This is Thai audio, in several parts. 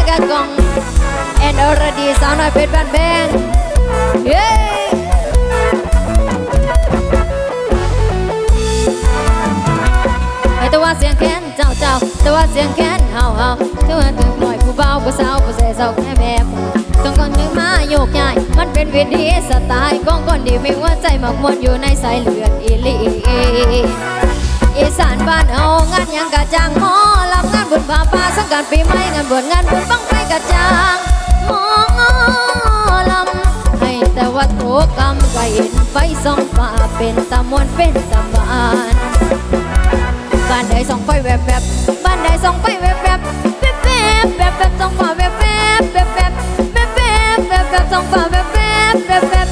แล้วกันนะคะกองแอนอรดีสาวน้อยเพชรบ้านแบงเย้แต่ว่าเสียงแค้นเจ้าเจ้าแต่ว่าเสียงแค้นเฮาเฮาแต่ว่าถึงหน่อยผู้เบาผู้สาวผู้เสยเศร้าแค่แม่ต้องก่อนนึงมาโยกย้ายมันเป็นวิธีสไตล์ของคนที่มีหัวใจหมกมุ่นอยู่ในสายเลือดอีลีอีสานบ้านเฮางานยังกะจ้างหมอ งานบุญพาป่าสังกัดปีใหม่งานบวชงานบุญบังไฟกระจางมองลำให้แต่ว่าโตกำก็เห็นไฟส่องฟ้าเป็นตะมวนเป็นตะบานบ้านใดส่องไฟแวบแบบบ้านใดส่องไฟแวบแบบแวบแบบแบบแบบส่องฟ้าแวบแบบแบบแบบแบบแบบแบบแบบส่องฟ้าแวบแบบแบบแบบ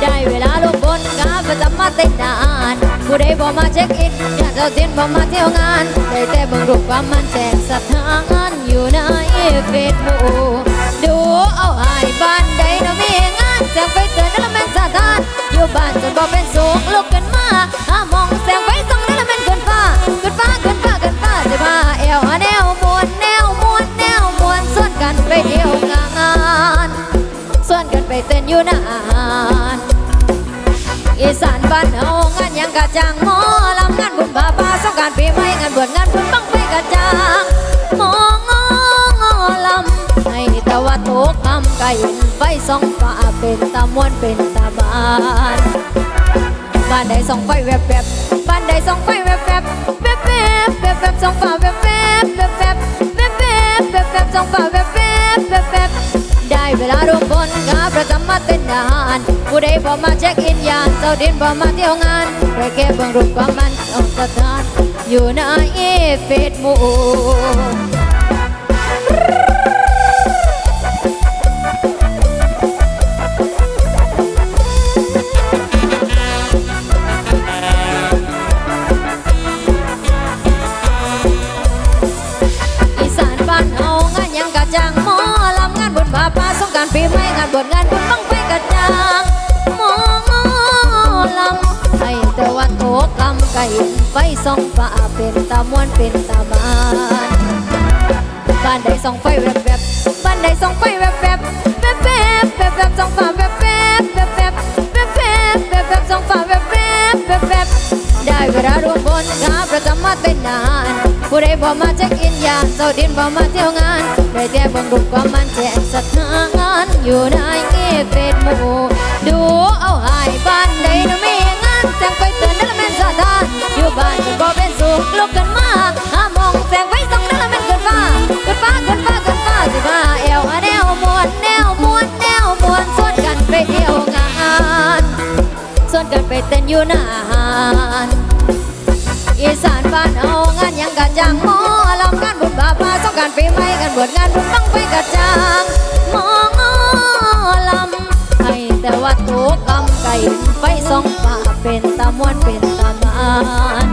ได้เวลาลงบนกาประจำมาเต้นนานผู้ใดบอกมาเช็คอิน เจ้าเตียนบอมาเที่ยวงาน ได้แต่บิ่งรูปความมันแจกสถานอยู่ในเฟซบุ๊กดูเอาหายบ้านใดเนาะมีงานแสงไฟเตือนนั่นละแม่นสถาน อยู่บ้านจนบ่เป็นสุขลุกขึ้นมาหามองแสงไฟส่องนั่นละแม่นเกินฟ้าเกินฟ้าเกินฟ้าเกินฟ้าจะมาแอวแนวมวนแนวมวนแนวมวนส่วนกันไปเที่ยวงานส่วนกันไปเต้นอยู่นานอีสานบ้านเฮางานยังกะจางหมอลำงานบุญบาป่าสงกรา ปีใหม่งานบวชงานบุญบังไฟกระจางมององอลำให้ตะวันตกคำไก่ไฟส่องฟ้าเป็นตะมวนเป็นตะบานบ้านใดส่องไฟแวบแวบบ้านใดส่องไฟแวบแวบแวบแวบแวบแวบส่องฟ้าแวบแวบแวบแวบแวบแวบแวบแวบส่องฟ้าแวบแวบแวบแวบได้เวลารวมพลงานประจำมาเต้นนานผู้ใดพอมาเช็คอินยานเจ้าดินพอมาเที่ยวงานใครแค่เบิ่งรูปความมันต้องสถาน อยู่ในเฟซบุ๊ก ส่องฟ้าเป็นตะมวนเป็นตะบานบ้านใดส่องไฟแวบแวบบ้านใดส่องไฟแวบแวบแวบแวบแวบแวบส่องฟ้าแวบแวบแวบแวบแวบแวบแวบแวบส่องฟ้าแวบแวบแวบแวบได้เวลารวมพลงานประจำมาเต้นนานผู้ใดบอมาเช็คอินยานเจ้าดินบอมาเที่ยวงานได้แต่บังรูปความมันแจกสถานอยู่ในเฟซบุ๊กดูเอาหายบ้าน อยู่นานอีสานบ้านเฮางานยังกะจางหมอลำงานบุญบาปาสงการปีใหม่กันบวชงานบุญบังไฟกะจางหมอลำให้แต่ว่าโตกำไก่ไฟสองฟ้าเป็นตะมวนเป็นตะมาน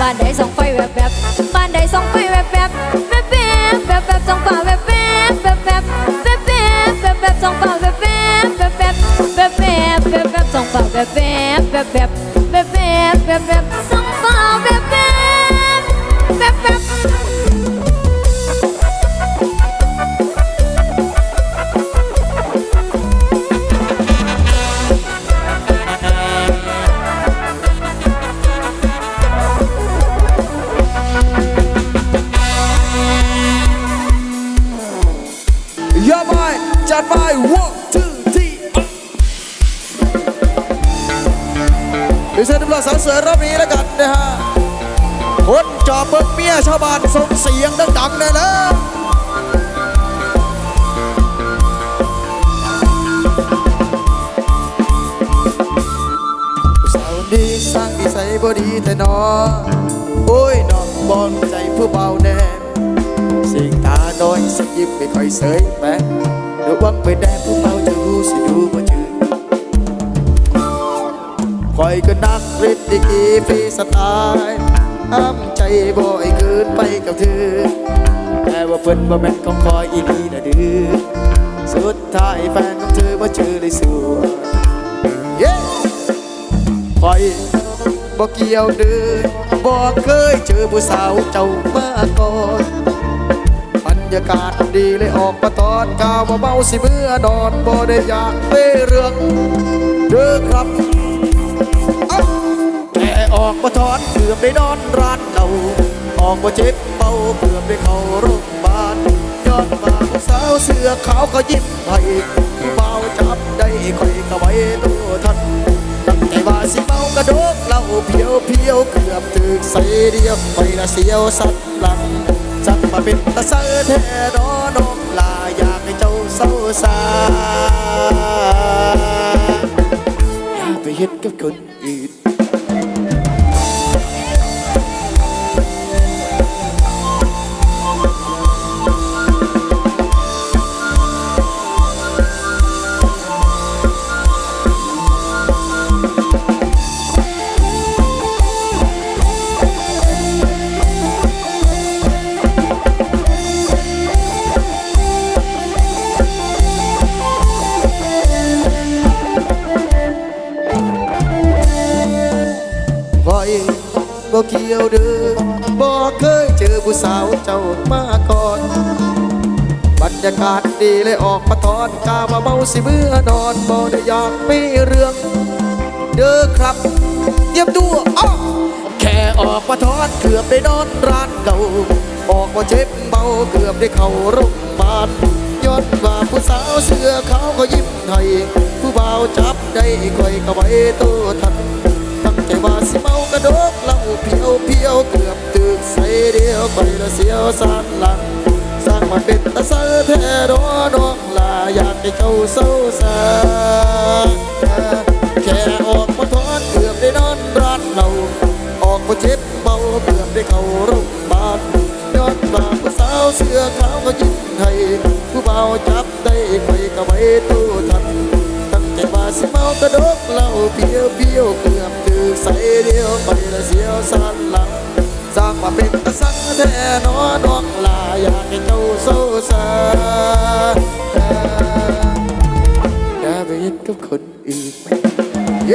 บ้านใดสองไฟแวบแบบบ้านใดสองไฟแวบแบบแวบแบบแวบแบบสองฟ้าแวบ ฝากแบบแบบแบบแบบแบบแบบแบบ ชาวบ้านส่งเสียงดังๆเลยนะผู้สาวดีสร้างนิสัยบ่ดีแต่นอโอ้ยน้องบอลใจผู้เบาแน่เสียงตาน้อยสักยิ้มไม่ค่อยเสยแปะระวังไปแดงผู้เมาจะรู้สิดูมาจืดคอยก็นักฤทธิ์ดีกีฟรีสไตล์ห้า บ่อยเกินไปกับเธอแต่ว่าเพิ่นบ่แม่นของคอยอีนีนะดื้อสุดท้ายแฟนของเธอมาเจอเลยสวยเย้คอยบ่เกี่ยวเดินบ่เคยเจอผู้สาวเจ้ามาก่อนบรรยากาศดีเลยออกมาตอนกาวเบาสิเมื่อนอนบ่ได้อยากเล่เรื่องเด้อครับ ออกมาทอนเกือบได้นอนร้านเก่า ออกมาเจ็บเป่าเกือบได้เข้าโรงพยาบาลย้อนมาสาวเสื้อขาวก็ยิ้มให้ผู้เบาจับได้คอยก็ไว้ตัวทันตั้งแต่ว่าสิเมากระโดกเหล่าเพียวเพียวเกือบถึกใส่เดียวไปละเสียวสันหลังจักมาเป็นตาเสือแท้ดอน้องลาอยากให้เจ้าเศร้าสาอย่าไปเฮ็ดกับคนอื่น บ่เกี่ยวเด้อบ่เคยเจอผู้สาวเจ้ามาก่อน บรรยากาศดีเลยออกมาทอนกามาเมาสิเมื่อนอนบ่ได้อยากมีเรื่อง เด้อครับเตรียมตัวอ้อแค่ออกมาทอนเกือบได้นอนร้านเก่า ออกมาเจ็บเมาเกือบได้เข้าโรงพยาบาลย้อนว่าผู้สาวเสื้อขาวก็ยิ้มให้ผู้บ่าวจับได้ค่อยก็ไว้ตัวทัน ตั้งใจว่าสิเมากระดกเหล่าเพียวเพียวเกือบตึกใส่เดียวไปละเสียวสานหลังสร้างมันเป็นตาเสือแท้ดอน้องลาอยากให้เจ้าเศร้าสาแค่ออกมาทอนเกือบได้นอนร้านเราออกมาเจ็บเบาเกือบได้เข้าโรงพยาบาลย้อนมาผู้สาวเสื้อขาวก็ยิ้มให้ผู้เบาจับได้คอยก็ไว้ตู้ทัน สิเมากระดกเหล้าเพียวเพียวเกลือบตึกใส่เดียวไปละเสียวสันหลังสร้างมาเป็นตะสังแท้นอน้องลาอยากให้เจ้าโซซาอย่าไปยึดกับคนอื่นเ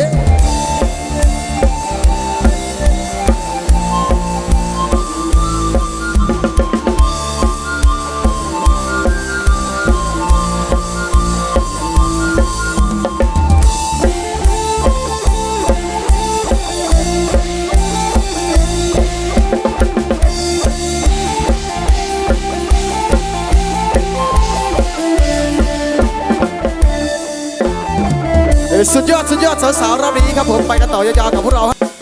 สุดยอดสุดยอดสาวๆรอบนี้ครับผมไปกันต่อยาวๆกับพวกเรา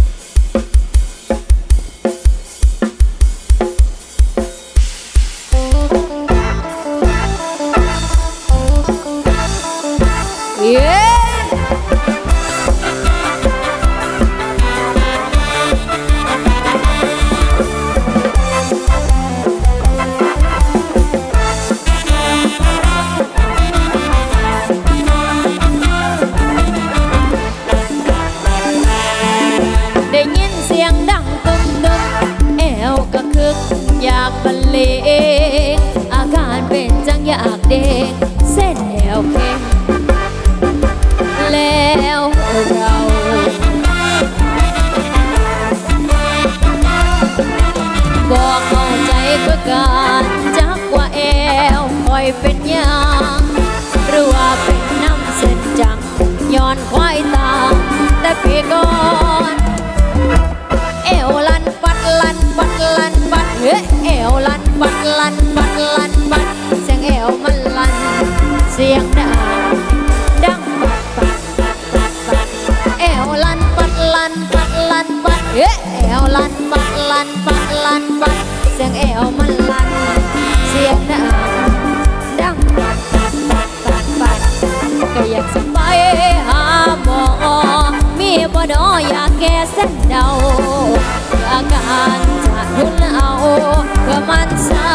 อยากบรรเลงอาการเป็นจังอยากเด้งเส้นแอวเพ่งแล้วเราบอกเข้าใจคือการจักว่าแอวคอยเป็นยังหรือว่าเป็นน้ำเส้นจังย้อนควายตาแต่ปีก่ วมันลันเสียงดังดังปัดปัดปัดปัดปัดเอวลันปัดลันปัดลันปัดเฮ้เอวลันปัดลันปัดลันปัดเสียงเอวมันลันเสียงดังดังปัดปัดปัดปัดปัดก็อยากสบายหาหมอมีบ่ดออยากแก้เส้นเดาอาการจะทุนเอาเพื่อมันเศร้า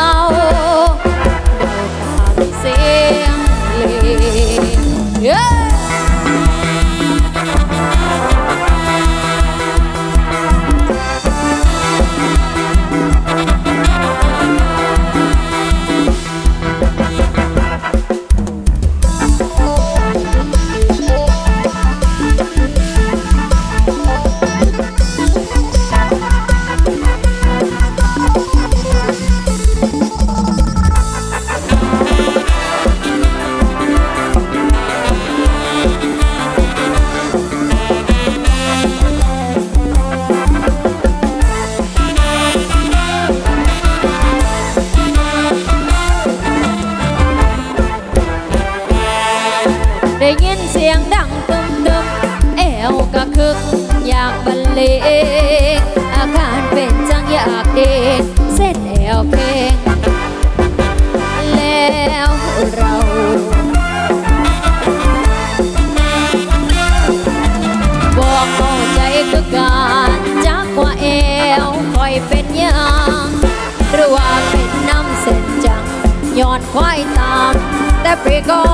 ย้อนควายตามแต่ปีก่อ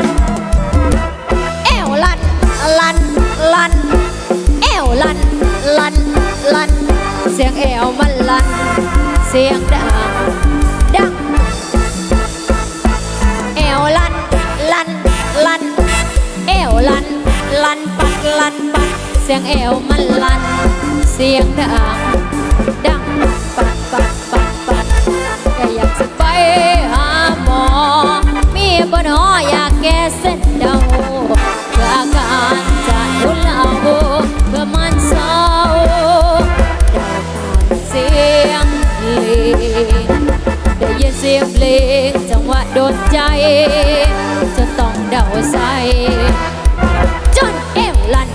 นเอวลันลันลันเอวลันลันลัน เสียงเอวมันลัน เสียงดังดังเอวลันลันลันเอวลันลันปัดลันปัดเสียงเอวมันลัน เสียงดัง lên đầu cả cả ta đô la vô cơ man riêng lên để yên riêng lên trong hoa đốt cháy, cho tòng đầu say. Chân em lạnh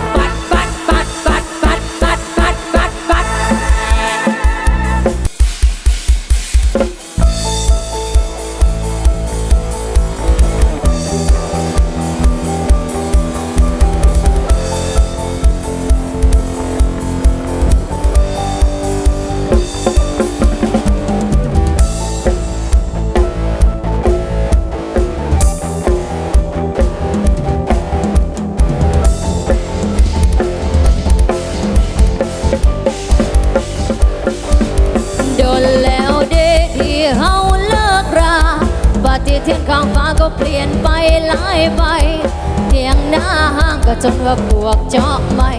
จนว่าปวกเจาะไม่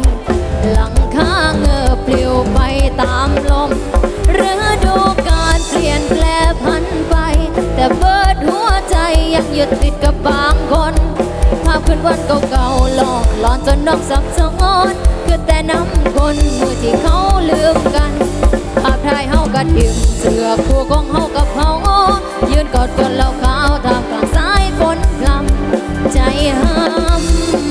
หลังคาเงือปลิวไปตามลมฤดูการเปลี่ยนแปลพันไป แต่เบิดหัวใจยังยึดติดกับบางคนภาพคืนวันเก่าๆหลอกหลอนจนนอกสับสนคือแต่น้ำคนมือที่เขาลืมกันภาพถ่ายเฮากัดิ่มเสือคู่ของเฮากับเฮายืนกอดกันแล้วขาวทางกลางสายฝนพลำใจห้ำร้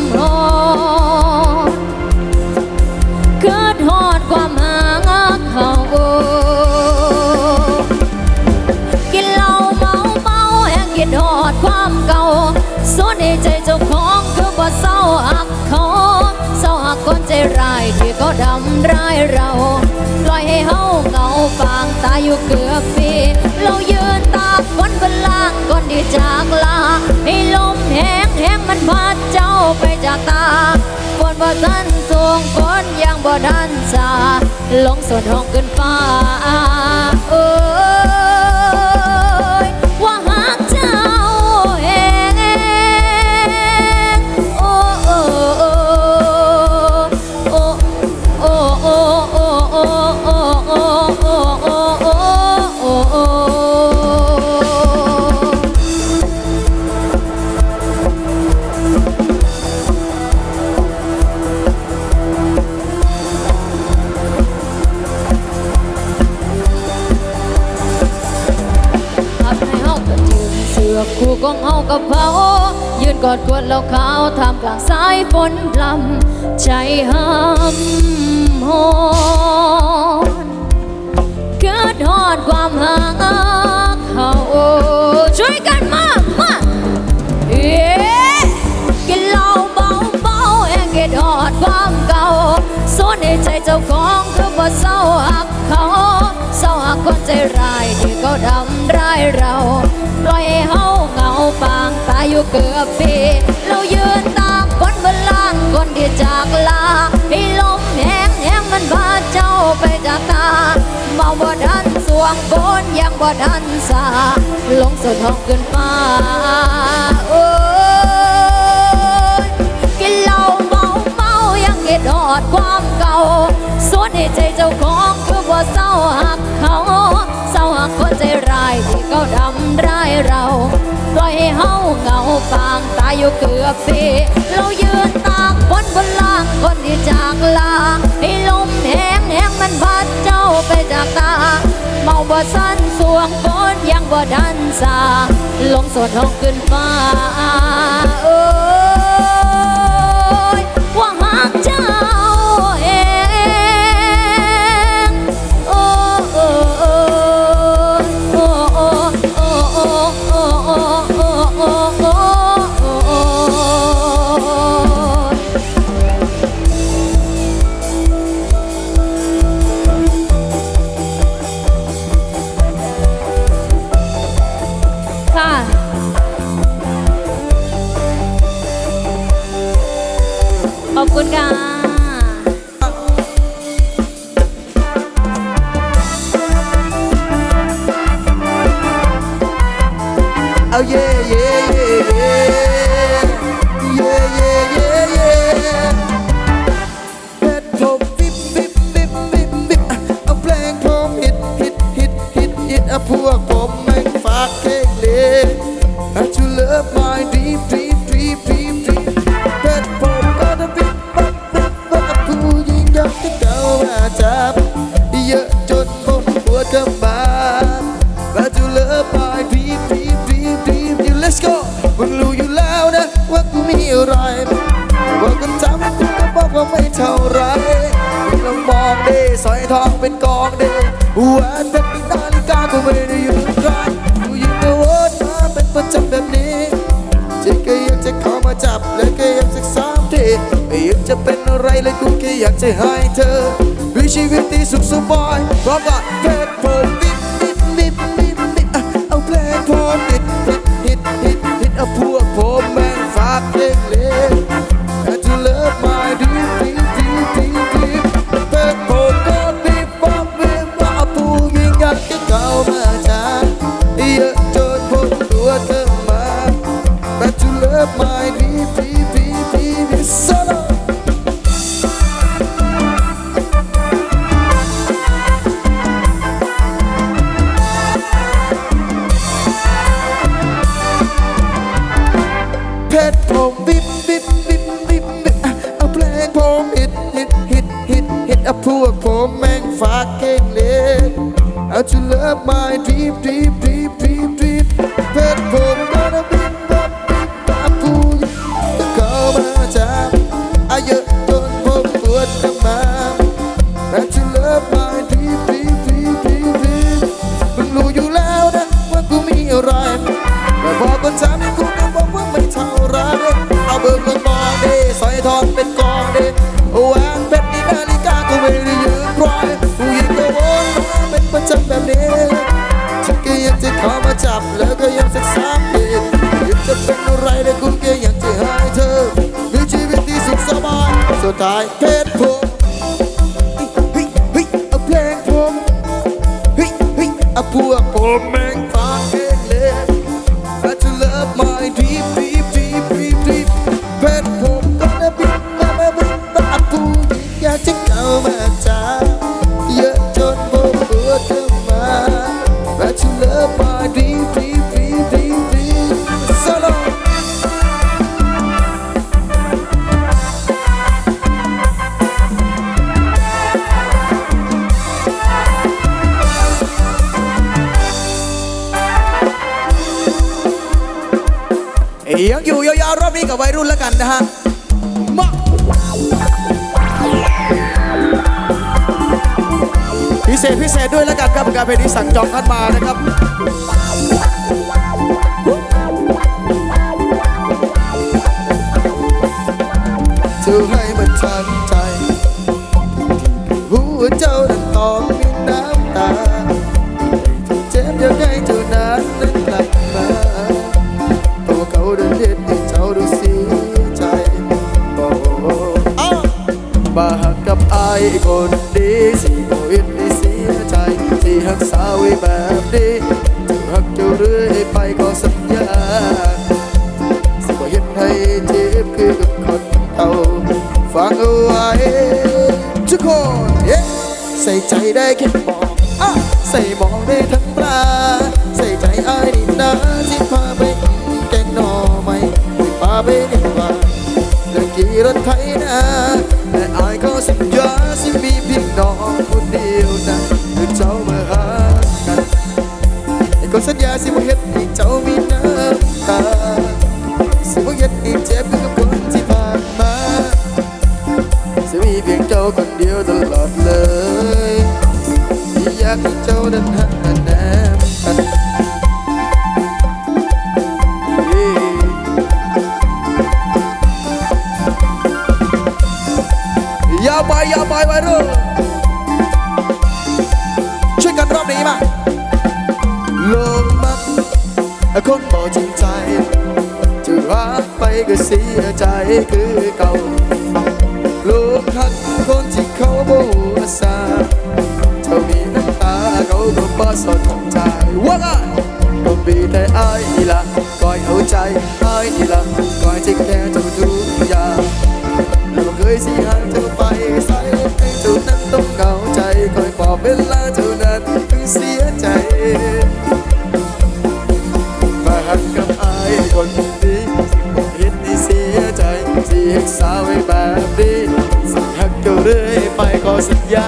ร้ายที่เขาดำร้ายเรา ปล่อยให้เฮาเหงาฟางตายอยู่เกือบปี เรายืนตากบนบนล่างก่อนที่จากลา ให้ลมแห้งแห้งมันพัดเจ้าไปจากตาฝนบ่ทันสูงฝนยังบ่ทันสาลงส่วนห้องขึ้นฟ้า กคู่ของเฮากับเขายืนกอดกวดเหล้าขาวท่ามกลางสายฝนพลำใจห้ำหอนเกิดฮอดความห่างเขาช่วยกันมามาเย้กินเหล้าเบาเบาแห่งเกิดฮอดความเก่าส่วนในใจเจ้าของคือบ่เศร้าหักเขา ศร้าหักคนใจร้ายที่เขาทำร้ายเรา ปล่อยให้เฮาเหงาปางตายอยู่เกือบปี เรายืนตากบนบนล่างคนที่จากลาให้ลมแห้งแห้งมันพาเจ้าไปจากตาเมาบ่ทันสวงบนยังบ่ทันสาลงสุดห้องขึ้นฟ้าโอ้ยกินเหล้าเมาเมายังเก็ดอดความเก่าส่วนในใจเจ้าของคือบ่เศร้าหัก เขาเศร้าหักคนใจร้ายที่เขาทำร้ายเราปล่อยให้เฮาเหงาฟางตายอยู่เกือบปีเรายืนตากบนบนล่างคนที่จากลาให้ลมแห้งแห้งมันพัดเจ้าไปจากตาเมาบ่สั้นสวงฝนยังบ่ดันสาลงสดห้องขึ้นฟ้า ว่าเป็นนาฬิกาก็ไม่ได้อยู่ใกล้ผู้หญิงก็วมาเป็นประจำแบบนี้ที่ก็อยากจะเข้ามาจับและก็อยากสักสามทีไม่อยากจะเป็นอะไรเลยกูแค่อยากจะให้เธอมีชีวิตที่สุขสบายเพราะกับเพชรเพลิน I Head pull Hey, hey, a plane pull Hey, hey, a poor poor man Fucking left. Love my deep, deep, deep, deep, deep. Head Gonna be, gonna be, gonna be. Gonna งการเพลงนี้สั่งจองกันมานะครับจะให้มันทันใจหัวเจ้านั้นตอกมีน้ำตา ยแบบนี้รักจะเรื่อยไปก็สัญญาสบเย็นให้จีบคือกับคนเท่าฟังเอาไว้ทุกคนใส่ใจได้แค่มองใส่มอง สัญญาสิบ่เฮ็ดให้เจ้ามีน้ำตาสิบ่เฮ็ดให้เจ็บกับคนที่ผ่านมาสิมีเพียงเจ้าคนเดียวตลอดเลยที่อยากให้เจ้านั้นหันแนมันอย่าไปอย่าไปไปเด้อ คนบ่จริงใจจะรักไปก็เสียใจคือเก่าลูกหักคนที่เขาบูชาจะมีน้ำตาเขาก็บ่สนใจว่าไงก็มีแต่อ้ายละคอยเอาใจอ้ายละคอยที่ สิเฮ็ดสาวไว้แบบนี้สิหักเจ้าเรื่อยไปขอสัญญา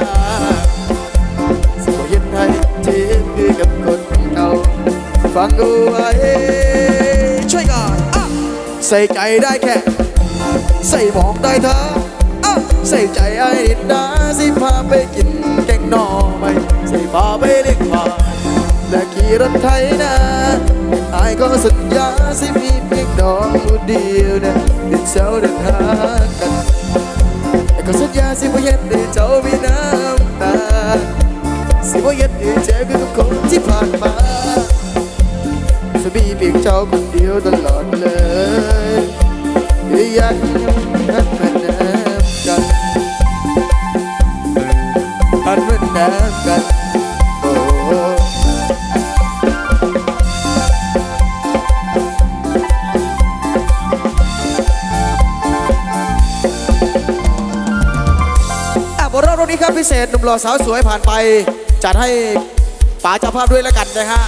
สิบ่เห็นให้เจ็บคือกับคนเก่าฟังดูไว้ช่วยกันอะใส่ใจได้แค่ ใส่หมองได้เธออะใส่ใจไอ้ดินดาสิพาไปกินแกงหน่อไม่ใส่พาไปเล่นพายและขี่รถไถนาไอ้ก็สัญญาสิพียงดอกผู้ เดียวนะตินเจ้าเดินหากันแต่ก็สัญญาสิบ่เย็ดให้เจ้ามีน้ำตาสิบ่เย็ดให้เจอกับทุกคนที่ผ่านมาจะมีเพียงเจ้าคนเดียวตลอดเลยอยาก ศหนุ่มหล่อสาวสวยผ่านไป จัดให้ป๋าเจ้าภาพด้วยแล้วกันนะฮะ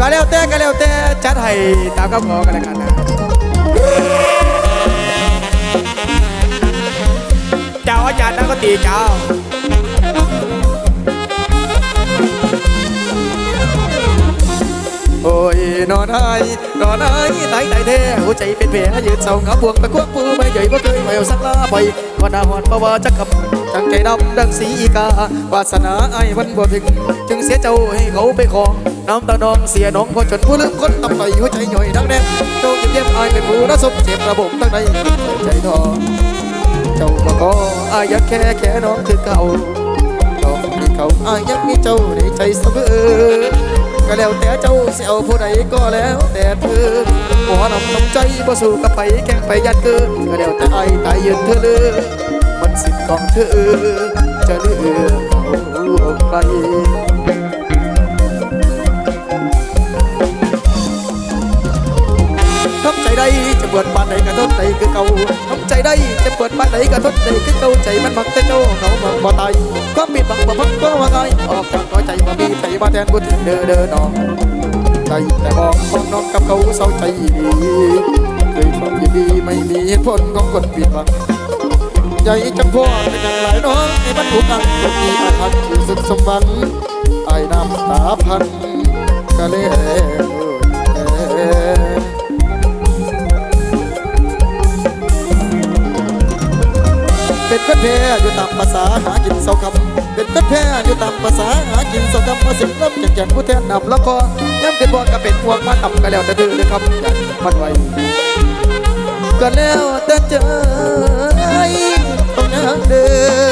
ก็แล้วแต่ก็แล้วแต่จัดให้ตามคำขอกันแล้วกันนะเจ้าอาจารย์นักดนตรีเจ้า นอนหายนอนหายตายตายแท้หัวใจเป็นแผลยืนเศร้าเงาพวงตะควงปูไม่ใหญ่บ่เคยแววสักลาไปวันอาหอนบ่ว่าจะคำจังใจดำดังสีกาวาสนาไอ้มันบ่ถึง จึงเสียเจ้าให้เขาไปของน้ำตาน้องเสียน้องพอจนผู้ลืมคนตำไปหัวใจหน่อยดังแน่เจ้าเย็บเย็บไอ้เป็นผู้รัสมเจ็บระบบตั้งใดใจทอเจ้าบ่ก็อายยักแค่แค่น้องคือเก่าน้องมีเขาอายยังมีเจ้าในใจเสมอ ก็แล้วแต่เจ้าเสียวผู้ใดก็แล้วแต่เธอหัวนำน้ำใจบ่สู้กับไปแข่งไปยัดเกินก็แล้วแต่ไอ้ตายยืนเธอเลยมันสิทธิ์ของเธอจะเลือกเอาใครทำใจได้ เปิดปานใดก็ทนใจคือเก่าทำใจได้จะเปิดปานใดก็ทนใจคือเก่าใจมันมักแต่เจ้าเขามักบ่ตายความปิดบังบ่พักก็ว่าไงออกจากหัวใจมามีใจมาแทนบุญเด้อเด้อน้องใจแต่มองมองน้องกับเขาเศร้าใจดีด้วยความยินดีไม่มีเหตุผลของคนผิดหวังใหญ่จังพ่อเป็นอย่างไรน้องที่มันถูกอังคนมีอาถรรพ์สุดสมบัติไอ้น้ำตาพันกะเล เป็นคนแพ้อยู่ตามภาษาหากินเสาคำเป็นคนแพ้อยู่ตามภาษาหากินเสาคำมาสิงลำแก่นแก่นผู้แทนนำแล้วก็ย้ำเป็นบอก็เป็นห่วงมาทำก็แล้วแต่เธอเลยครับมันไว้ก็แล้วแต่ใจต้องยังเดิ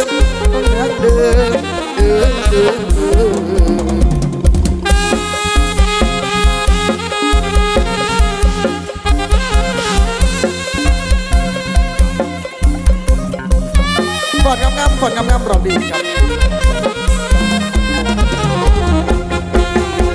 นต้องยังเดินเดินเดินเดิน อนงามๆก่อนงามๆรอดีครับ